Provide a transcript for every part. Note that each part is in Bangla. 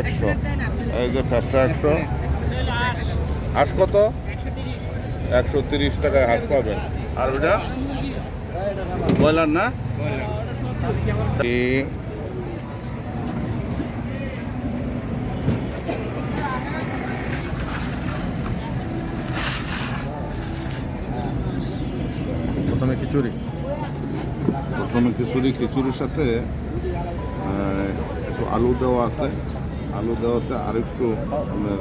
একশো একশো। হাঁস কত? একশো তিরিশ টাকায় হাঁস পাবেন। আর ওটা? ব্রয়লার না? প্রথমে খিচুড়ি। প্রথমে খিচুড়ি খিচুড়ির সাথে একটু আলু দেওয়া আছে। আলু দেওয়াতে আর একটু মানে,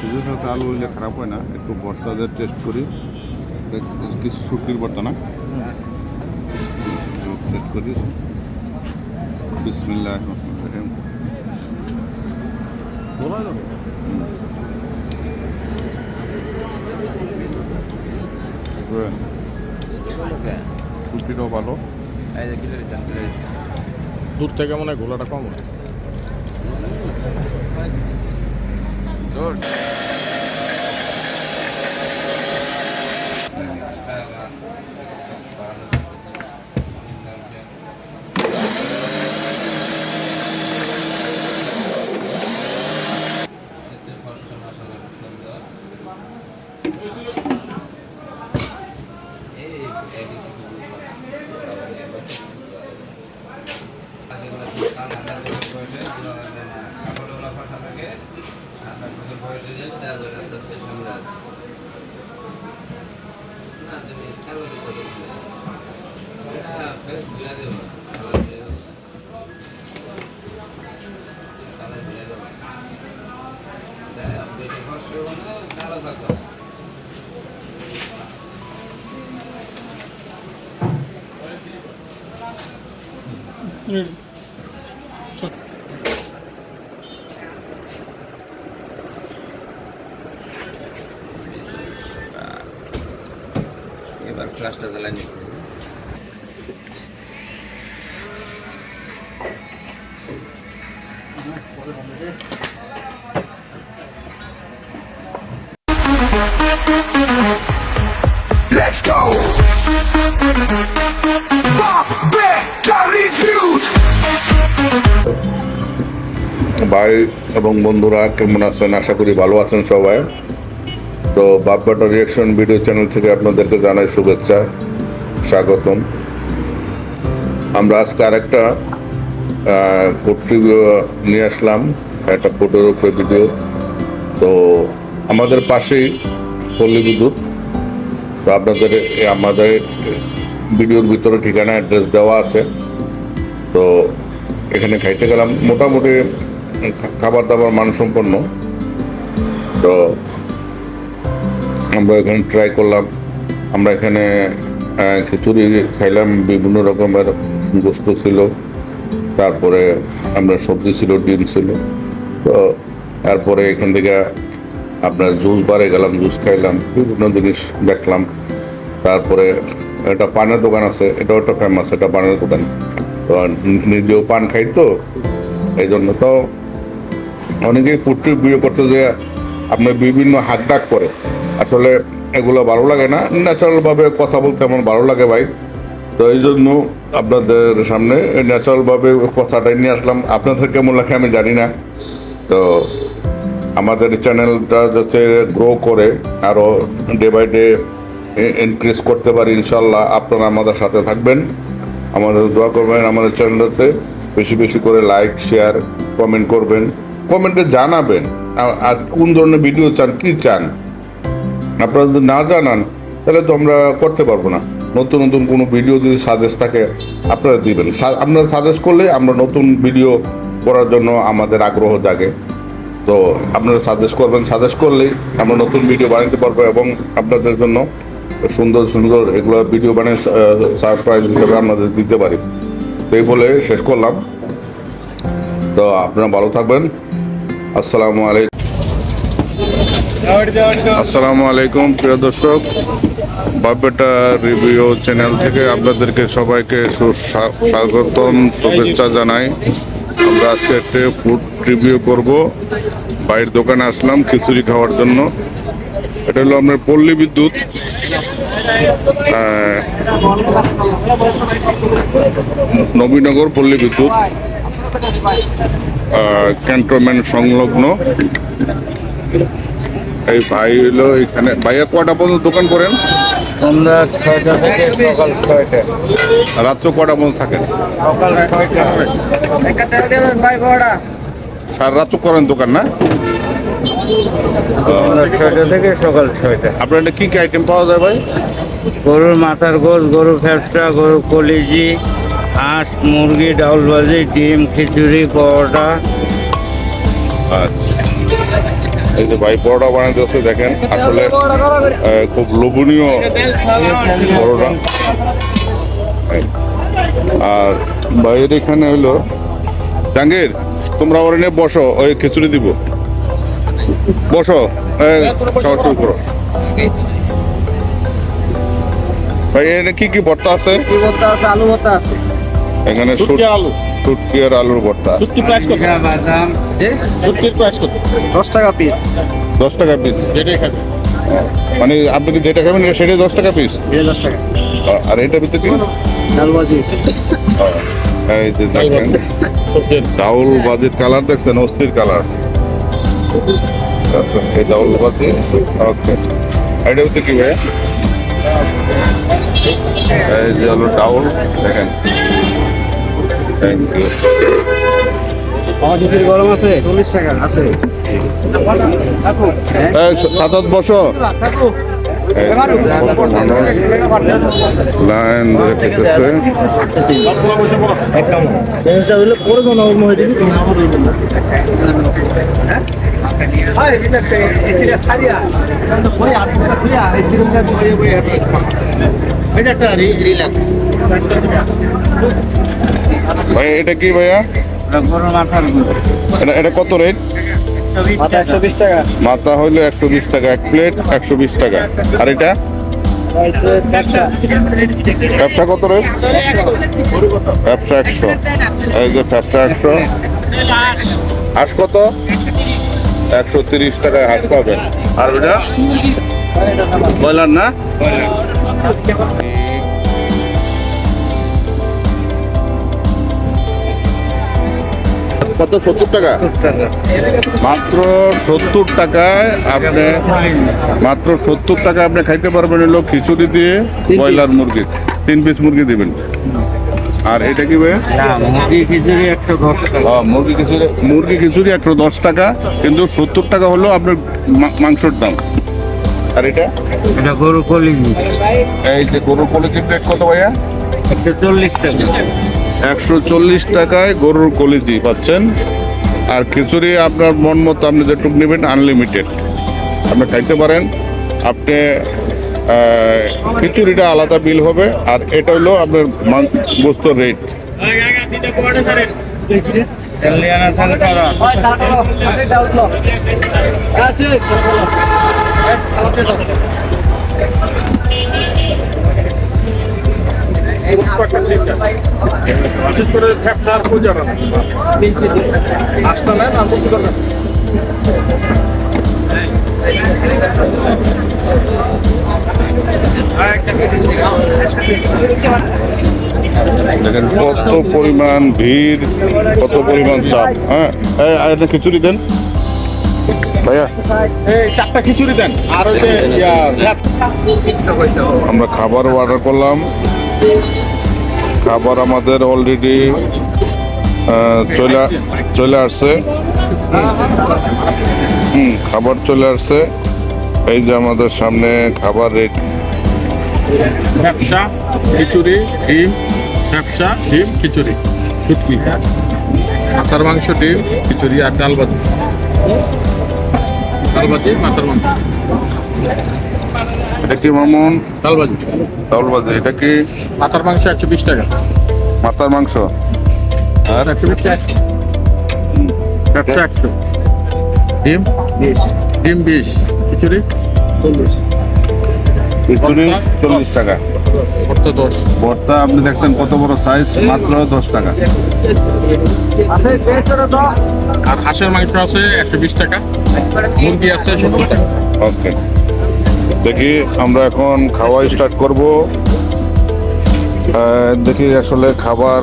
খিচুড়ির সাথে আলু হইলে খারাপ হয় না। একটু ভর্তাদের টেস্ট করি। কিছু শুকির ভর্তা না? টেস্ট করি। বিসমিল্লাহ রহিম। যাবে ভালো। দূর থেকে মনে হয় গোলাটা কম হয়। Dur. There's এবং বন্ধুরা, কেমন আছেন? আশা করি ভালো আছেন সবাই। তো বাপ্পাটা রিয়াকশন ভিডিও চ্যানেল থেকে আপনাদেরকে জানাই শুভেচ্ছা, স্বাগতম। আমরা আজকে আরেকটা ফুড রিভিউ নিয়ে আসলাম, একটা ফুডের উপরে ভিডিও তো আমাদের পাশেই পল্লী বিদ্যুৎ। তো আপনাদের আমাদের ভিডিওর ভিতরে ঠিকানা অ্যাড্রেস দেওয়া আছে। তো এখানে খাইতে গেলাম। মোটামুটি খাবার দাবার মানসম্পন্ন। তো আমরা এখানে ট্রাই করলাম। আমরা এখানে খিচুড়ি খাইলাম, বিভিন্ন রকমের বস্তু ছিল। তারপরে আমরা সবজি ছিল, ডিম ছিল। তো তারপরে এখান থেকে আপনার জুস বারে গেলাম, জুস খাইলাম, বিভিন্ন জিনিস দেখলাম। তারপরে একটা পানের দোকান আছে, এটাও একটা ফেমাস এটা পানের দোকান। তো নিজেও পান খাই তো এই জন্য তো অনেকেই ফুড বিয়ে করতে যে আপনার বিভিন্ন হাক ডাক করে। আসলে এগুলো ভালো লাগে না। ন্যাচারালভাবে কথা বলতে এমন ভালো লাগে ভাই। তো এই জন্য আপনাদের সামনে ন্যাচারালভাবে কথাটা নিয়ে আসলাম। আপনাদের কেমন লাগে আমি জানি না। তো আমাদের চ্যানেলটা যাতে গ্রো করে আরও ডে বাই ডে ইনক্রিজ করতে পারি ইনশাল্লাহ আপনারা আমাদের সাথে থাকবেন। আমাদের দোয়া করবেন আমাদের চ্যানেলটাতে। বেশি বেশি করে লাইক শেয়ার কমেন্ট করবেন। কমেন্টে জানাবেন আর কোন ধরনের ভিডিও চান, কি চান? আপনারা যদি না জানান, তাহলে তো আমরা করতে পারব না। নতুন নতুন কোনো ভিডিও যদি সাজেস্ট থাকে, আপনারা দিবেন। আপনারা সাজেস্ট করলে আমরা নতুন ভিডিও করার জন্য আমাদের আগ্রহ জাগে। তো আপনারা সাজেস্ট করবেন সাজেস্ট করলেই আমরা নতুন ভিডিও বানাতে পারব এবং আপনাদের জন্য সুন্দর সুন্দর এগুলো ভিডিও বানিয়ে সারপ্রাইজ হিসেবে আপনাদের দিতে পারি। তো এই বলে শেষ করলাম। তো আপনারা ভালো থাকবেন। আসসালামু আলাইকুম। আসসালামু আলাইকুম, প্রিয় দর্শক। বাপেটা রিভিউ চ্যানেল থেকে আপনাদেরকে সবাইকে সুস্বা- স্বাগতম শুভেচ্ছা জানাই। আমরা আজকে একটা ফুড রিভিউ করব। বাইরের দোকানে আসলাম খিচুড়ি খাওয়ার জন্য। এটা হলো আপনার পল্লী বিদ্যুৎ। নবীনগর পল্লী বিদ্যুৎ। ক্যান্টনমেন্ট সংলগ্ন। এই ভাই হলো এখানে। ভাইয়া কটা পর্যন্ত দোকান করেন? আমরা ছয়টা থেকে সকাল ছয়টা। রাত্র কটা পর্যন্ত থাকেন? সকাল ছয়টা। সারা রাত্র করেন দোকান না? ছয়টা থেকে সকাল ছয়টা। আপনার এটা কি কি আইটেম পাওয়া যায় ভাই? গরুর মাথার গোস গরু ফ্যাপসা গরু কলিজি হাঁস মুরগি ডাউল ভাজি ডিম খিচুড়ি পরোটা। আচ্ছা। এই যে ভাই পরোটা বানাইতেছে দেখেন আসলে খুব লোভনীয় পরোটা। আর ভাইয়ের এখানে হলো জাহাঙ্গীর তোমরা ওর নিয়ে বসো ওই খিচুড়ি দিব। বসো খাওয়া শুরু করো। ভাই এখানে কি কি ভর্তা আছে? ভর্তা আছে? আলু ভর্তা আছে। এখানে শুটকি আর আলু। শুটকি আর আলুর ভর্তা। শুটকি প্রাইস কত? বাদাম যে শুটকির প্রাইস কত? দশ টাকা পিস দশ টাকা পিস যেটাই খাবে। মানে আপনি কি যেটা খাবেন সেটাই দশ টাকা পিস এই দশ টাকা। আর এটা ভিতরে কি? ডাল ভাজি। এই যে দেখেন ডাউল বাজির কালার দেখছেন অস্থির কালার। আচ্ছা এই ডাউল বাজি ওকে। এটা হচ্ছে কি ভাই এই যে হলো ডাউল দেখেন। থ্যাংক ইউ আমার খিচুড়ি গরম আছে? চল্লিশ টাকা আছে। সাত বসো এই যে মানুষ লাইন এটা একটা রিল্যাক্স ভাই এটা কি ভাইয়া? এটা এটা কত রেট মাথা একশো বিশ টাকা। মাথা হইল একশো বিশ টাকা এক প্লেট একশো বিশ টাকা। আর এটা? ব্যবসা। কত রে ব্যবসা একশো। এই যে ব্যবসা একশো। হাঁস কত? একশো তিরিশ টাকায় হাঁস পাবেন। আর ওটা? ব্রয়লার না? কত? সত্তর টাকা? মাত্র সত্তর টাকায় আপনি মাত্র সত্তর টাকা আপনি খাইতে পারবেন হলো খিচুড়ি দিয়ে ব্রয়লার মুরগি। তিন পিস মুরগি দিবেন। আর এটা কি মুরগি খিচুড়ি একশো দশ টাকা। মুরগি খিচুড়ি মুরগি খিচুড়ি একশো দশ টাকা কিন্তু সত্তর টাকা হলো আপনার মাংসর দাম। আর এটা? এটা গরু কলিজি এই যে গরুর কলিজির প্লেট কত ভাইয়া? একশো চল্লিশ টাকা। একশো চল্লিশ টাকায় গরুর কলিজি পাচ্ছেন। আর খিচুড়ি আপনার মন মতো আপনি যেটুক নেবেন আনলিমিটেড আপনি খাইতে পারেন। আপনি খিচুড়িটা আলাদা বিল হবে। আর এটা হলো আপনার গোস্ত রেট বিশেষ করে আর পূজাটা আসটা নেন আর বলতে পারবেন দেখেন কত পরিমাণ ভিড় কত পরিমাণ চাপ। হ্যাঁ? একটা খিচুড়ি দেন। ভাইয়া। চারটা খিচুড়ি দেন। আর আমরা খাবার অর্ডার করলাম। খাবার আমাদের অলরেডি চলে চলে আসছে। হুম, খাবার চলে আসছে। এই যে আমাদের সামনে খাবার ব্যবসা, খিচুড়ি, ডিম ডিম, খিচুড়ি। মাথার মাংস, ডিম, খিচুড়ি আর মাংস। এটা কি মামুন? ডাল ভাজি চাউল বাজে এটা কি? মাথার মাংস একশো বিশ টাকা। মাথার মাংস? আর একশো বিশ টাকা। ব্যবসা একশো ডিম? ডিম বিশ। খিচুড়ি? খিচুড়ি চল্লিশ টাকা। ভর্তা দশ। ভর্তা আপনি দেখছেন কত বড় সাইজ মাত্র দশ টাকা। আর হাঁসের মাংস আছে একশো বিশ টাকা। মুরগি আছে সত্তর টাকা। ওকে দেখি আমরা এখন খাওয়া স্টার্ট করব। দেখি আসলে খাবার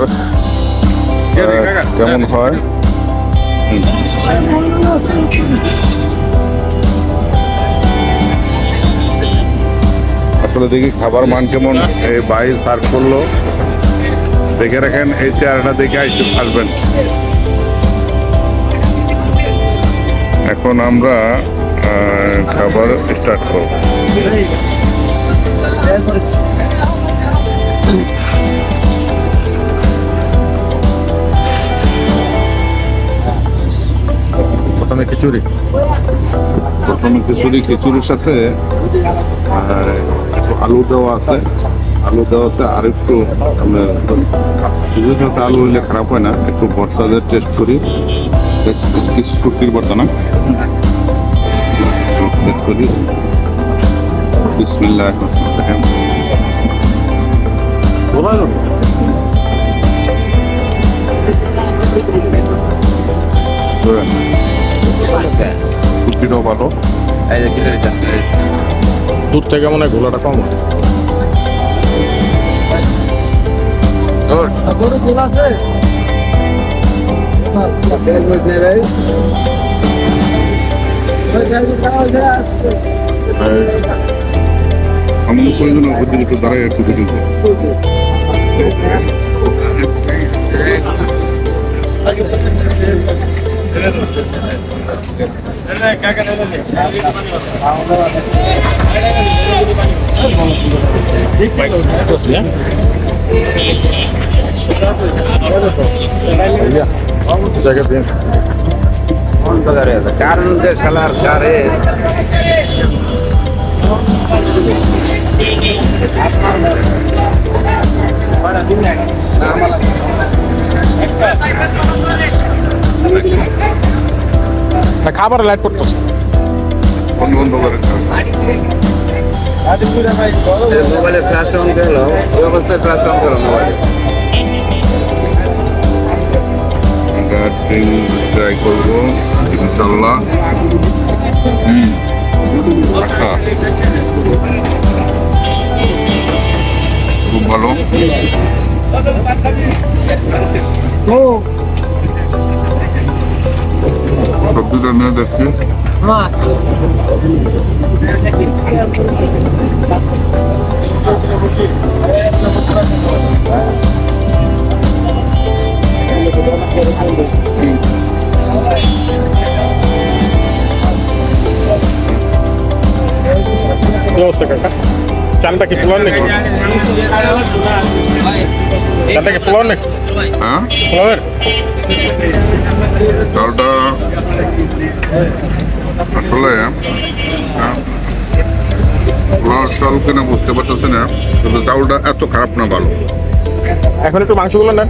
কেমন হয়। আসলে দেখি খাবার মান কেমন। এই বাই সার্ভ করল। দেখে রাখেন, এই চেয়ারটা দেখে আইসে আসবেন। এখন আমরা খাবার স্টার্ট করব। প্রথমে খিচুড়ি। প্রথমে খিচুড়ি খিচুড়ির সাথে একটু আলু দেওয়া আছে। আলু দেওয়াতে আর একটু খিচুড়ির সাথে আলু হইলে খারাপ হয় না একটু ভর্তা দিয়ে টেস্ট করি। কিছু শুটকির ভর্তা না? টেস্ট করি বিসমিল্লাহ শুটকিটাও ভালো এই যে কিলোর চারটে দুধ থেকে মনে হয়? ঘোলাটা কম। আমি প্রয়োজন ওদের একটু দাঁড়াই একটু ভিডিও জায়গা দিন। অন্ধকারে আছে। কারেন্টের শালার কারে না খাবারে লাইট করতেছে। বন্ধ বন্ধ করে মোবাইলে ফ্ল্যাশ অন গেল ওই অবস্থায় ফ্ল্যাশ অন গেল মোবাইলে ট্রাই করব। ইনশাল্লাহ হুম। আচ্ছা খুব ভালো। সবজিটা নিয়ে দেখছি। কি কাকা। চানটা কি পোলার নাকি? চানটা কি পোলার নাকি? হ্যাঁ? পোলাওয়ের চালটা আসলে হ্যাঁ, পোলাও চাল কিনা বুঝতে পারতেছি না কিন্তু চাউলটা এত খারাপ না ভালো। এখন একটু মাংসগুলো নেন।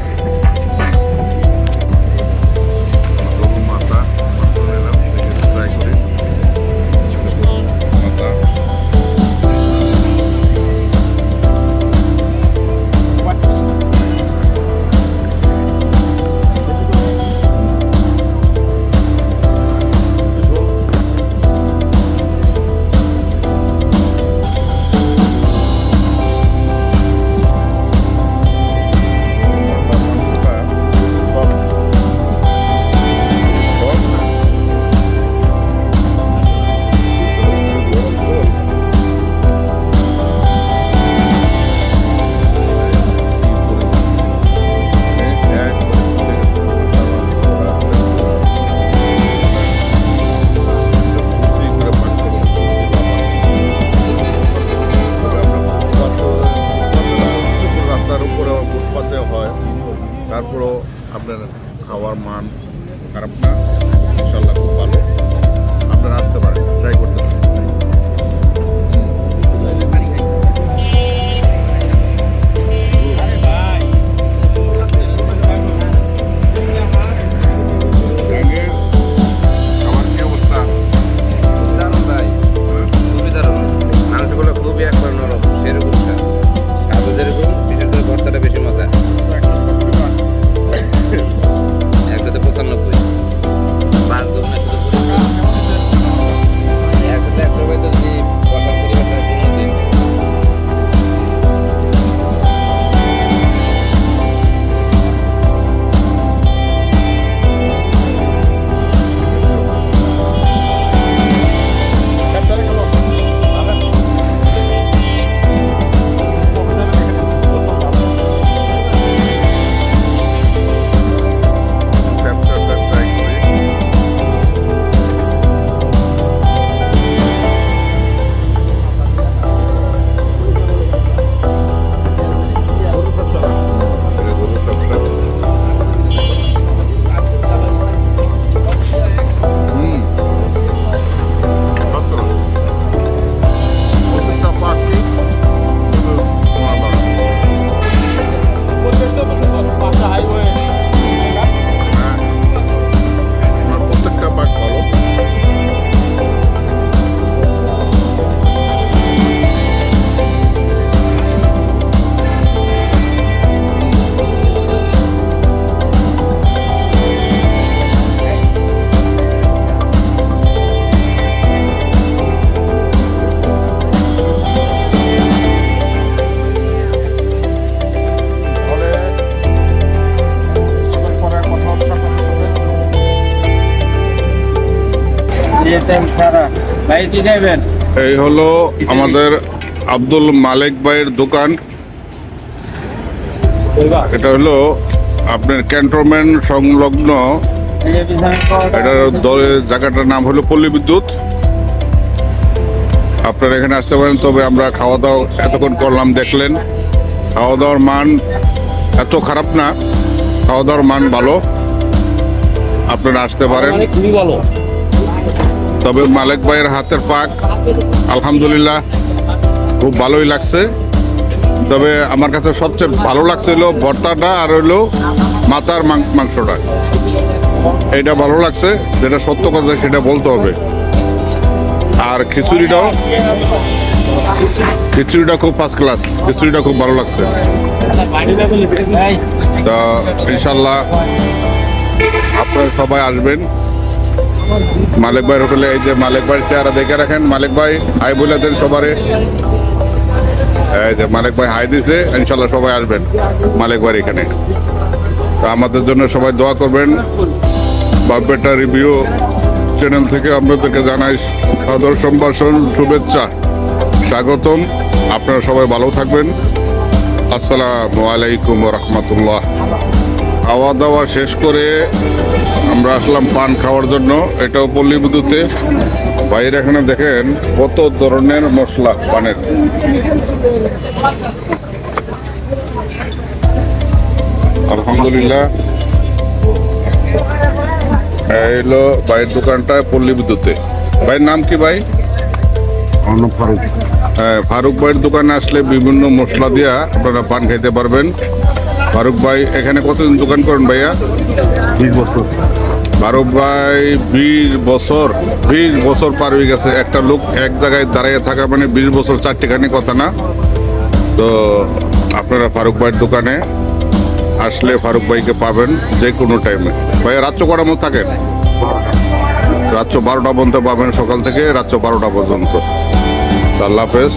এই হলো আমাদের আব্দুল মালিক ভাইয়ের দোকান। এটা হলো আপনার ক্যান্টনমেন্ট সংলগ্ন। এটার দলের জায়গাটার নাম হলো পল্লী বিদ্যুৎ। আপনারা এখানে আসতে পারেন তবে আমরা খাওয়া দাওয়া এতক্ষণ করলাম দেখলেন। খাওয়া দাওয়ার মান এত খারাপ না। খাওয়া দাওয়ার মান ভালো। আপনারা আসতে পারেন। খুবই ভালো। তবে মালিক ভাইয়ের হাতের পাক, আলহামদুলিল্লাহ, খুব ভালোই লাগছে। তবে আমার কাছে সবচেয়ে ভালো লাগছে হলো ভর্তাটা আর হলো মাথার মাংসটা। এটা ভালো লাগছে, যেটা সত্য কথা সেটা বলতে হবে। আর খিচুড়িটাও, খিচুড়িটা খুব ফার্স্ট ক্লাস খিচুড়িটা খুব ভালো লাগছে। তা ইনশাল্লাহ আপনারা সবাই আসবেন। মালিক ভাইয়ের হোটেলে এই যে মালিক ভাইয়ের চেহারা দেখে রাখেন। মালিক ভাই হাই বলে দেন সবারে। এই যে মালিক ভাই হাই দিছে, ইনশাল্লাহ সবাই আসবেন মালিক ভাইয়ের এখানে। তা আমাদের জন্য সবাই দোয়া করবেন। বাপবেটা রিভিউ চ্যানেল থেকে আপনাদেরকে জানাই সাদর সম্ভাষণ, শুভেচ্ছা, স্বাগতম। আপনারা সবাই ভালো থাকবেন। আসসালামু আলাইকুম রহমতুল্লাহ। খাওয়া দাওয়া শেষ করে আমরা আসলাম পান খাওয়ার জন্য। এটাও পল্লী বিদ্যুতে। বাইরে এখানে দেখেন কত ধরনের মশলা পানের। আলহামদুলিল্লাহ। এই হলো ভাইয়ের দোকানটা পল্লী বিদ্যুতে। ভাইয়ের নাম কি ভাই? ফারুক। হ্যাঁ ফারুক ভাইয়ের দোকানে আসলে বিভিন্ন মশলা দিয়া আপনারা পান খাইতে পারবেন। ফারুক ভাই এখানে কতদিন দোকান করেন ভাইয়া? বিশ বছর। ফারুক ভাই বিশ বছর বিশ বছর পার হয়ে গেছে। একটা লোক এক জায়গায় দাঁড়িয়ে থাকা মানে বিশ বছর চারটিখানি কথা না? তো আপনারা ফারুক ভাইয়ের দোকানে আসলে ফারুক ভাইকে পাবেন যে কোনো টাইমে ভাইয়া রাত্র কটার মতো থাকেন? রাত্র বারোটা পর্যন্ত পাবেন সকাল থেকে রাত্র বারোটা পর্যন্ত। আল্লাহ হাফেজ।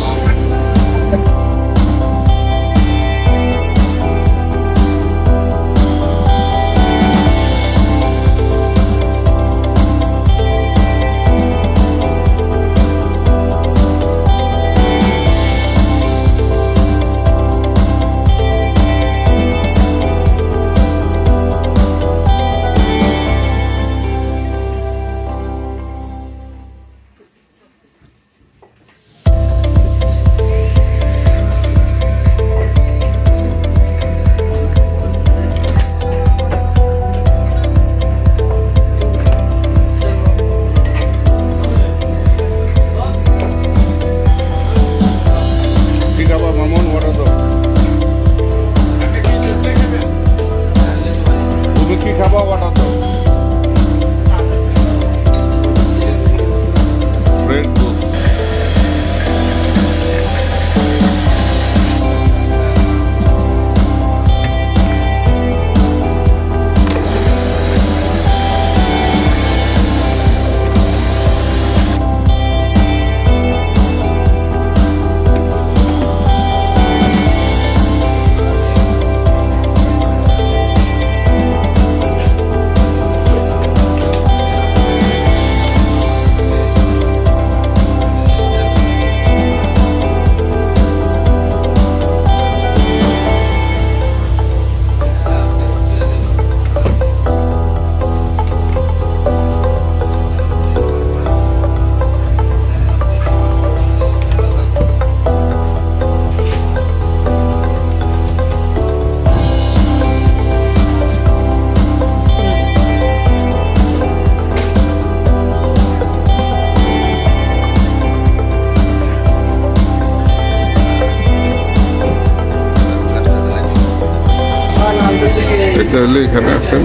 হলে এখানে আসেন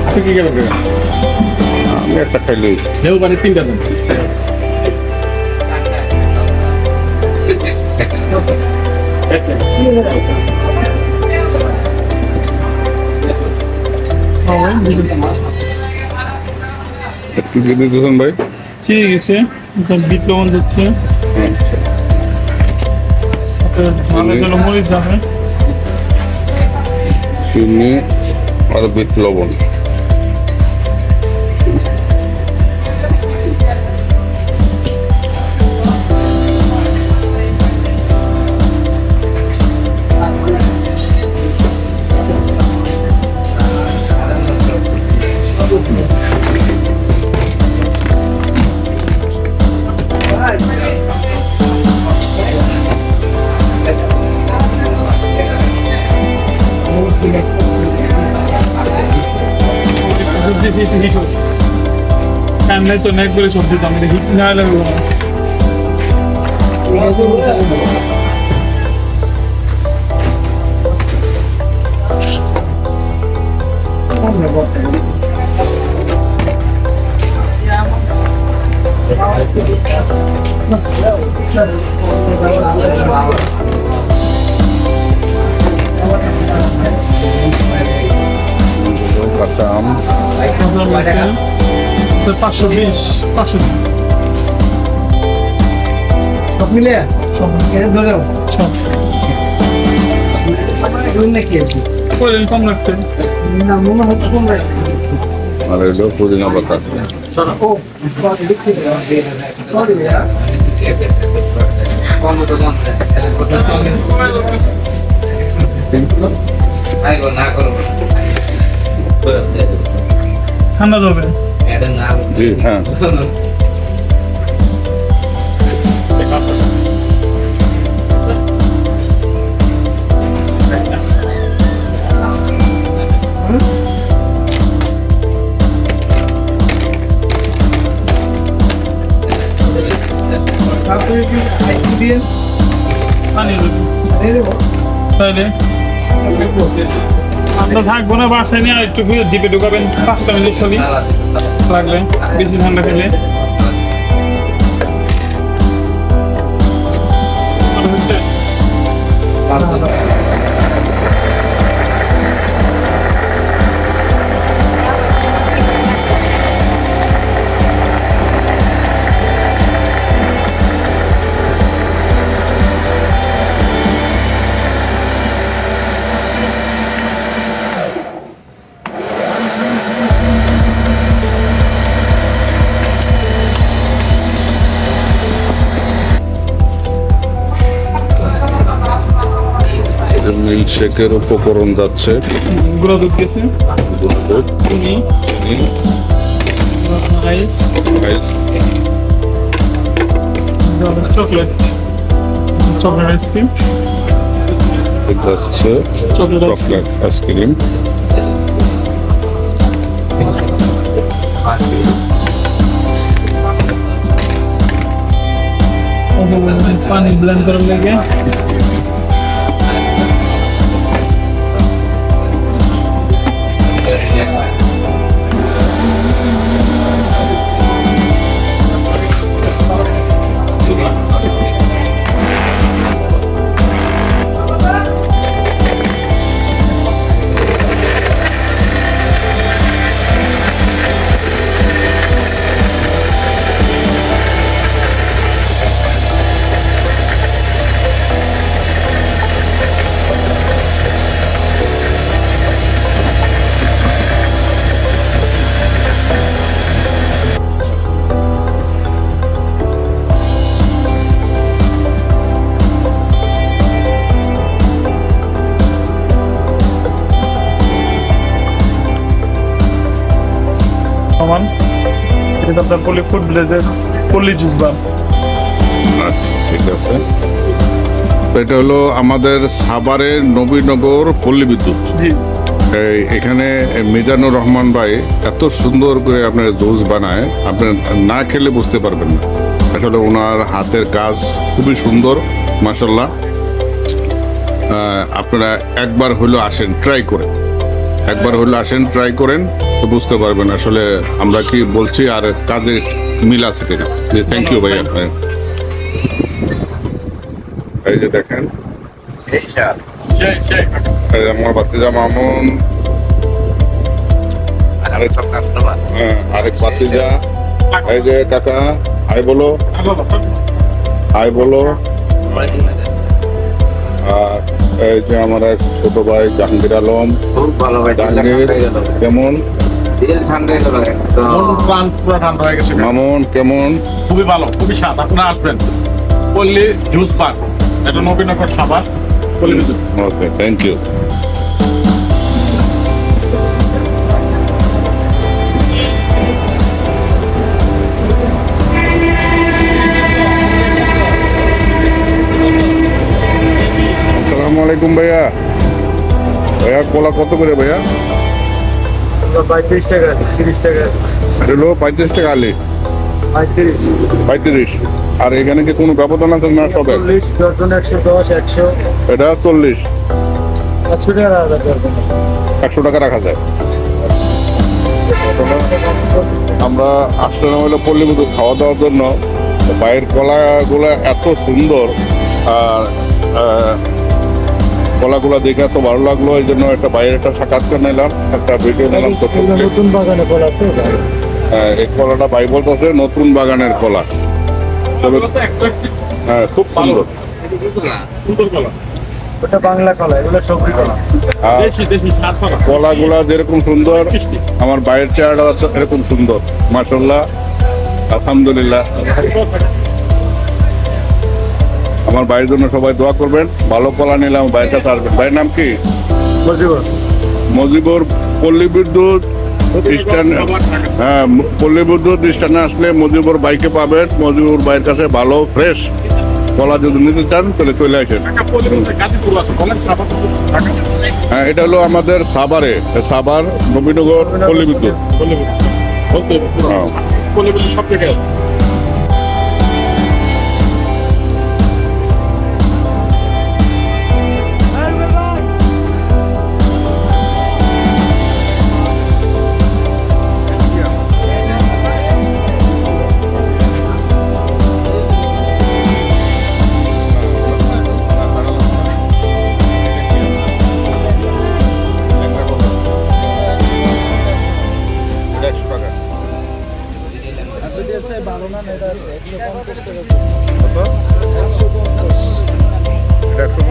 আপনি কি গেলেন আমি একটা খাইলেই লেবু পানি তিনটা দেন একটু দিয়ে বিদ্যুৎ ভাই? চিনি গেছে বিদ্যমান যাচ্ছে। ভালো যেন মরিচ যাবে। চিনি আর বিপ্লবন লবণ সবজি সিট হিট সামনে তো নেক বলে সবজি তো আমাদের হিট না হলে হবে না। কাঁচা আম পাঁচশো বিশ পাঁচশো সব মিলে? সব। ধরেও? সব। কম রাখতে? না মনে হচ্ছে কম রাখছি। আর এটা পুদিনা পাতা সরি ভাইয়া। ঠান্ডা জি হ্যাঁ। পানি দেবো। তাইলে আমরা থাকব না বাসায় নিয়ে আর একটু দ্বীপে ঢুকাবেন। পাঁচটা মিনিট খালি লাগলে বেশি ঠান্ডা খেলে। আর হচ্ছে, মিল্ক শেকের উপকরণ যাচ্ছে। গুঁড়ো দুধ গেছে দুধ, চিনি। চিনি। Ice. Ice. Chocolate. Chocolate ice cream chocolate ice cream chocolate ice cream পানি ব্লেন্ড করার লেগে। পলি ফুড ব্লেজের পলি জুস বার আচ্ছা, ঠিক আছে। এটা হলো আমাদের সাভারের নবীনগর পল্লী বিদ্যুৎ। জি। এখানে মিজানুর রহমান ভাই এত সুন্দর করে আপনার জুস বানায় আপনি না খেলে বুঝতে পারবেন না। আসলে ওনার হাতের কাজ খুবই সুন্দর মাসাল্লাহ আপনারা একবার হলো আসেন ট্রাই করে একবার হলো আসেন ট্রাই করেন। বুঝতে পারবেন আসলে আমরা কি বলছি আর কাজে মিল আছে কিনা। যে থ্যাংক ইউ ভাইয়া। এই যে দেখেন। আমার বাতিজা মামুন। আরেক হ্যাঁ, বাতিজা। এই যে কাকা হাই বলো। হাই বলো। আর এই যে আমার এক ছোট ভাই জাহাঙ্গীর আলম। খুব ভালো ভাই জাহাঙ্গীর। কেমন? মামুন কেমন? খুবই ভালো খুবই স্বাদ। আপনারা আসবেন। পল্লী জুস বার। এটা নবীনগর সাবার পল্লী জুস। ওকে থ্যাংক ইউ আসসালামু আলাইকুম ভাইয়া। ভাইয়া কলা কত করে ভাইয়া? পঁয়ত্রিশ টাকা তিরিশ টাকা। এটা হলো পঁয়ত্রিশ টাকা আলি। পঁয়ত্রিশ। পঁয়ত্রিশ। আর এখানে কি কোনো ব্যবধান আছে না সবে চল্লিশ দর্জন একশো দশ একশো। এটা চল্লিশ। একশো টাকা একশো টাকা রাখা যায়। আমরা আসলাম হলো পল্লীবিদ্যুৎ খাওয়া দাওয়ার জন্য। বাইরের কলাগুলো এত সুন্দর। আর কলাগুলো দেখে এত ভালো লাগল এই জন্য একটা বাইরে একটা সাক্ষাৎকার নিলাম একটা ভিডিও নিলাম নতুন বাগানে কলা তো হ্যাঁ, এই কলাটা ভাই বলতেছে নতুন বাগানের কলা তবে হ্যাঁ খুব সুন্দর। সুন্দর কলা ওটা বাংলা কলা এগুলো সবজি কলা দেশি দেশি কলাগুলা যেরকম সুন্দর আমার বাইরের চেহারা এরকম সুন্দর মাসাল্লাহ আলহামদুলিল্লাহ। আমার বাইরের জন্য সবাই দোয়া করবেন। ভালো কলা নিলাম বাইরের কাছে আসবেন ভাইয়ের নাম কি? মজিবর। মজিবুর পল্লী বিদ্যুৎ হ্যাঁ পল্লী বিদ্যুৎ স্ট্যান্ডে আসলে মজিবুর বাইকে পাবেন। মজিবুর বাইরের কাছে ভালো ফ্রেশ কলা যদি নিতে চান তাহলে চলে আসেন। সাবার হ্যাঁ এটা হলো আমাদের সাভারে সাভার নবীনগর পল্লী বিদ্যুৎ। হ্যাঁ। এটা একশো